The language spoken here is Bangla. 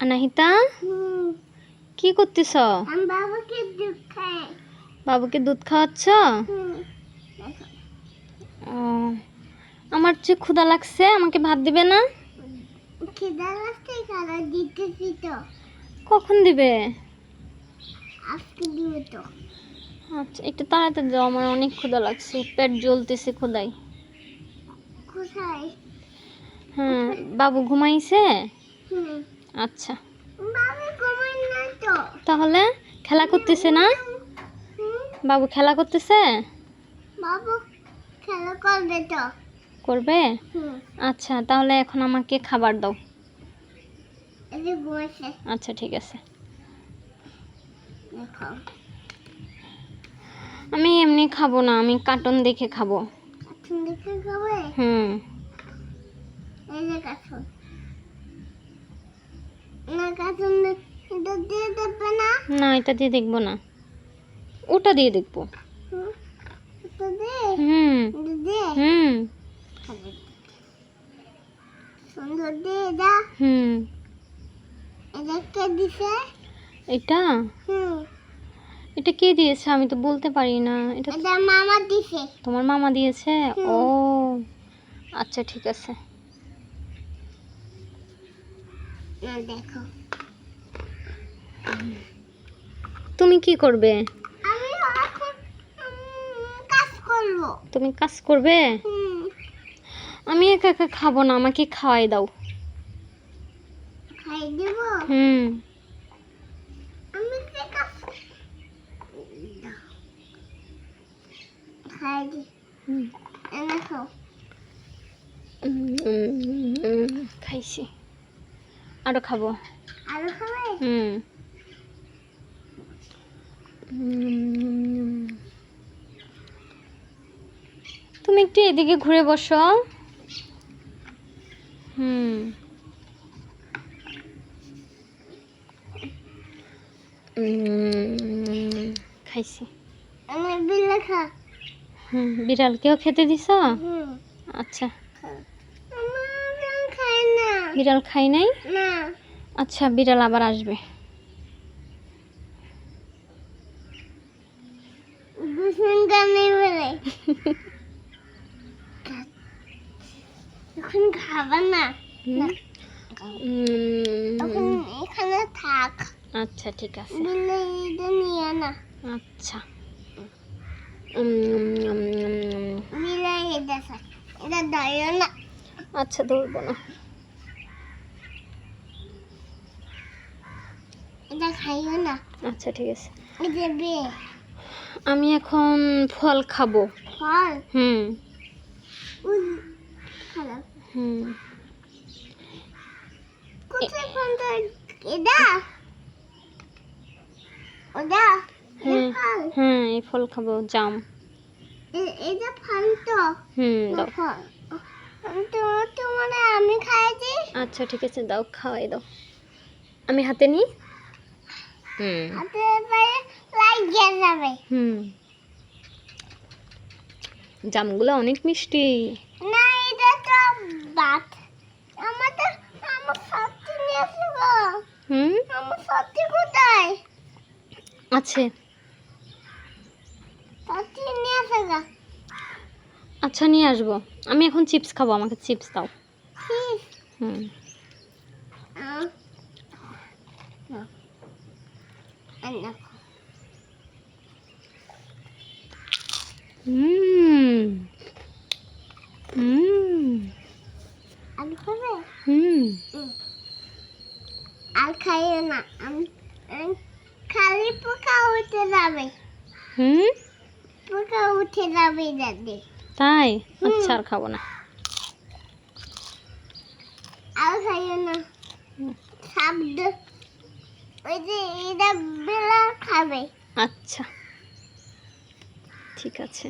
অনাহিতা? কি করতেছ? বাবাকে দুধ খাওয়াচ্ছ? আমার যে ক্ষুধা লাগছে আমাকে ভাত দিবে না? কখন দিবে? আজকে দিবে তো। আচ্ছা একটু তাড়াতাড়ি যাও আমার অনেক ক্ষুধা লাগছে পেট জ্বলতেছে কোথায়? হ্যাঁ বাবু ঘুমাইছে? হুম। আচ্ছা। তাহলে খেলা করতেছে না? বাবু খেলা করতেছে? বাবু খেলা করবে তো। করবে? আচ্ছা তাহলে এখন আমাকে খাবার দাও। আচ্ছা ঠিক আছে। আমি এমনি খাব না আমি কার্টুন দেখে খাব। দেখে হুম। এই যে কার্টুন। না? এটা দিয়ে দেখব না। ওটা দিয়ে দেখব। হুম। হুম। হুম। এটা এটা কে দিছে? এটা? এটা কে দিয়েছে? আমি তো বলতে পারি না। এটা মামা তোমার মামা দিয়েছে? ও। আচ্ছা ঠিক আছে না দেখো। তুমি কি করবে? তুমি কাজ করবে? আমি একা একা খাব না আমাকে খাওয়াই দাও। হুম খাইছি। আরও খাব। হুম। তুমি একটু এদিকে ঘুরে বসো। হুম। খাইছি। বিড়ালকেও খেতে দিছ? আচ্ছা। না বিড়াল খাই নাই? না। আচ্ছা বিড়াল আবার আসবে। এখন না? এখানে থাক। আচ্ছা ঠিক আছে। নিয়ে না আচ্ছা। আচ্ছা ধরবো না। এটা খাইও না। আচ্ছা ঠিক আছে। আমি এখন ফল খাব। ফল? হুম। হুম। কোথায় ফলটা এটা ওটা এই। ফল। হ্যাঁ এই ফল খাব জাম। এটা ফল তো। হুম না দাও। ফল। আমি তো তোমার আমি খাইছি। আচ্ছা ঠিক আছে দাও খাওয়াই দাও। আমি হাতে নিই? হুম। হুম। জামগুলো অনেক মিষ্টি। না এটা তো ভাত আমাদের আমার সত্যি নিয়ে আসব। হুম? আমার সত্যি কোথায়? আছে। সত্যি নিয়ে আসব আচ্ছা নিয়ে আসব। আমি এখন চিপস খাব আমাকে চিপস দাও। হুম। আন্না হুম। হুম। আলু খাবে? হুম। আর খাইও না। আমি আমি খালি পোকা উঠে যাবে। হুম? পোকা উঠে যাবে দাদি তাই। আচ্ছা আর খাব না। আর খাইও না। হুম। ওই যে খাবে। আচ্ছা। ঠিক আছে।